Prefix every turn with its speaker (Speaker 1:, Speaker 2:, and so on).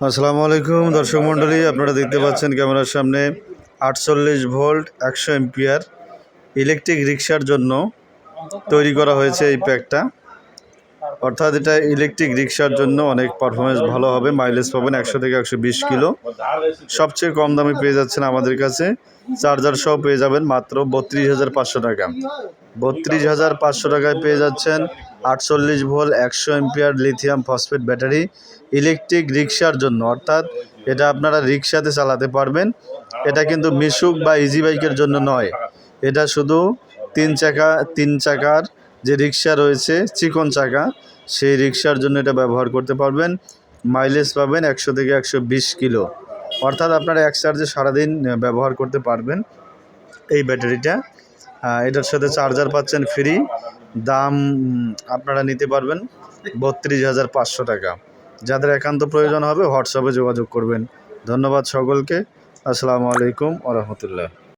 Speaker 1: আসসালামু আলাইকুম, দর্শক মণ্ডলী, আপনারা দেখতে পাচ্ছেন ক্যামেরার সামনে আটচল্লিশ ভোল্ট একশো এম্পিয়ার ইলেকট্রিক রিক্সার জন্য তৈরি করা হয়েছে এই প্যাকটা। অর্থাৎ এটা ইলেকট্রিক রিক্সার জন্য অনেক পারফরমেন্স ভালো হবে মাইলেজ পাবেন একশো থেকে একশো বিশ কিলো। সবচেয়ে কম দামে পেয়ে যাচ্ছেন আমাদের কাছে চার্জার সহ পেয়ে যাবেন মাত্র বত্রিশ হাজার পাঁচশো টাকা। বত্রিশ হাজার পাঁচশো টাকায় পেয়ে যাচ্ছেন আটচল্লিশ ভোল্ট, একশো ampere lithium phosphate battery, electric রিক্সার জন্য। অর্থাৎ এটা আপনারা রিক্সাতে চালাতে পারবেন। এটা কিন্তু মিশুক বা ইজি বাইকের জন্য নয়। এটা শুধু তিন চাকা, তিন চাকার যে রিক্সা রয়েছে, চিকন চাকা, সেই রিক্সার জন্য এটা ব্যবহার করতে পারবেন। মাইলেজ পাবেন একশো থেকে একশো বিশ কিলো। অর্থাৎ আপনারা এক চার্জে সারাদিন ব্যবহার করতে পারবেন এই ব্যাটারিটা। এটার সাথে চার্জার পাচ্ছেন ফ্রি দাম আপনারা নিতে পারবেন বত্রিশ হাজার পাঁচশো টাকা। যাদের একান্ত প্রয়োজন হবে হোয়াটসঅ্যাপে যোগাযোগ করবেন। ধন্যবাদ সকলকে। আসসালামু আলাইকুম আ রহমতুল্লাহ।